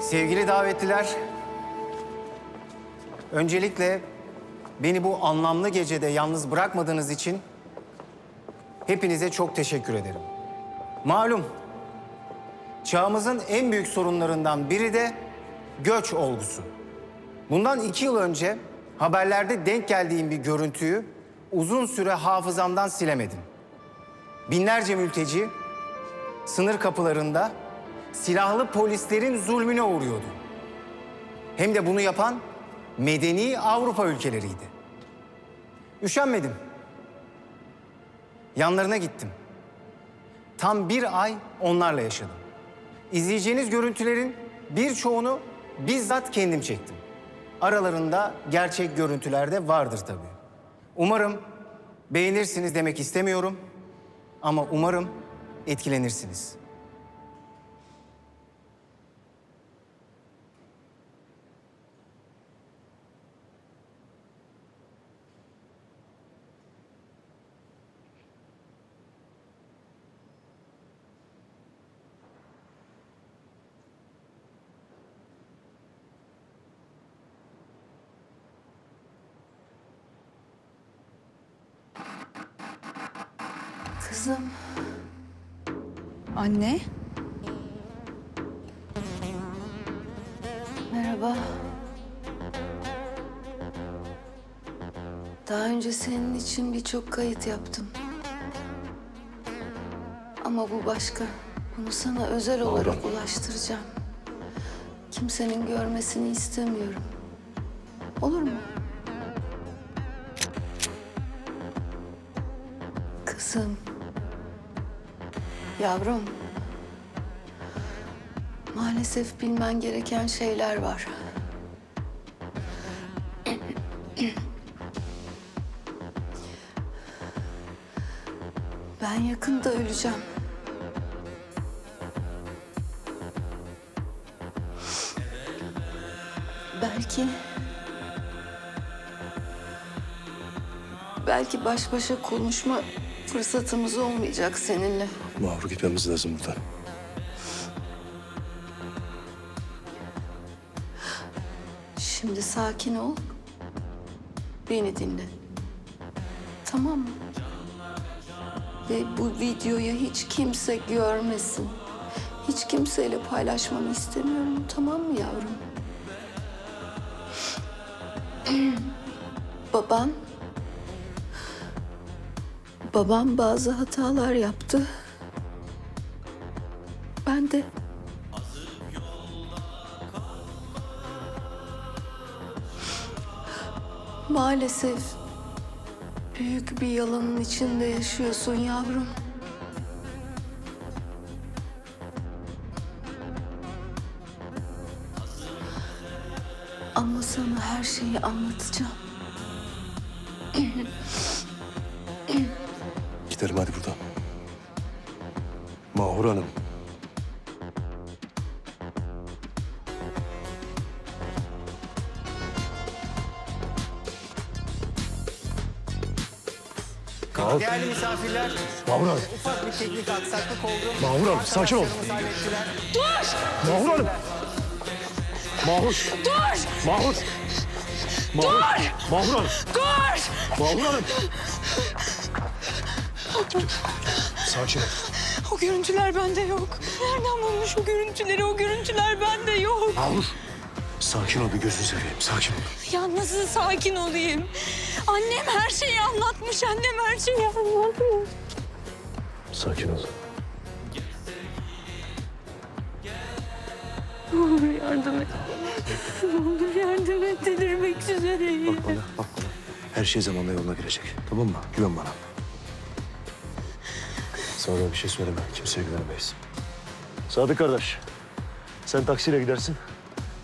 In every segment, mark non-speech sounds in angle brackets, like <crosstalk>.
Sevgili davetliler, öncelikle beni bu anlamlı gecede yalnız bırakmadığınız için hepinize çok teşekkür ederim. Malum, çağımızın en büyük sorunlarından biri de göç olgusu. Bundan iki yıl önce haberlerde denk geldiğim bir görüntüyü uzun süre hafızamdan silemedim. Binlerce mülteci sınır kapılarında silahlı polislerin zulmüne uğruyordu. Hem de bunu yapan medeni Avrupa ülkeleriydi. Üşenmedim. Yanlarına gittim. Tam bir ay onlarla yaşadım. İzleyeceğiniz görüntülerin birçoğunu bizzat kendim çektim. Aralarında gerçek görüntüler de vardır tabii. Umarım beğenirsiniz demek istemiyorum ama umarım etkilenirsiniz. Kızım, Anne, merhaba. Daha önce senin için birçok kayıt yaptım. Ama bu başka. Bunu sana özel olarak ulaştıracağım. Kimsenin görmesini istemiyorum. Olur mu? Kızım. Yavrum. Maalesef bilmen gereken şeyler var. Ben yakında öleceğim. Belki... Belki baş başa konuşma fırsatımız olmayacak seninle. Mahvur gitmemiz lazım buradan. Şimdi sakin ol. Beni dinle. Tamam mı? Ve bu videoyu hiç kimse görmesin. Hiç kimseyle paylaşmanı istemiyorum. Tamam mı yavrum? <clears throat> Baban... Babam bazı hatalar yaptı. Ben de Maalesef büyük bir yalanın içinde yaşıyorsun yavrum. Ama sana her şeyi anlatacağım. <clears throat> Gidelim hadi buradan. Mahur Hanım. Mahur. Değerli misafirler, Mahur Hanım. ufak bir teknik aksaklık oldu. Mahur Hanım, sakin ol. Hallettiler. Mahur Hanım. Mahur. Dur. Mahur. Mahur. Mahur Hanım. Dur. Mahur Hanım. Sakin ol. o görüntüler bende yok. Nereden bulmuş o görüntüleri? O görüntüler bende yok. Mahur. Sakin ol bir gözünü seveyim. Sakin ol. Ya nasıl sakin olayım? Annem her şeyi anlatmış. Annem her şeyi anlatmış. Sakin ol. Ne olur yardım et. Ne olur yardım et. Delirmek üzereyim. Bak bana, bak bana. Her şey zamanla yoluna girecek. Tamam mı? Güven bana. Sana bir şey söyleme. Kimseye güvenemeyiz. Sadık kardeş. Sen taksiyle gidersin.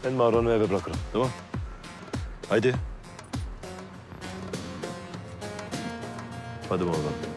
Ben Mahran'ı eve bırakırım. Tamam? Haydi. Hadi Mahran.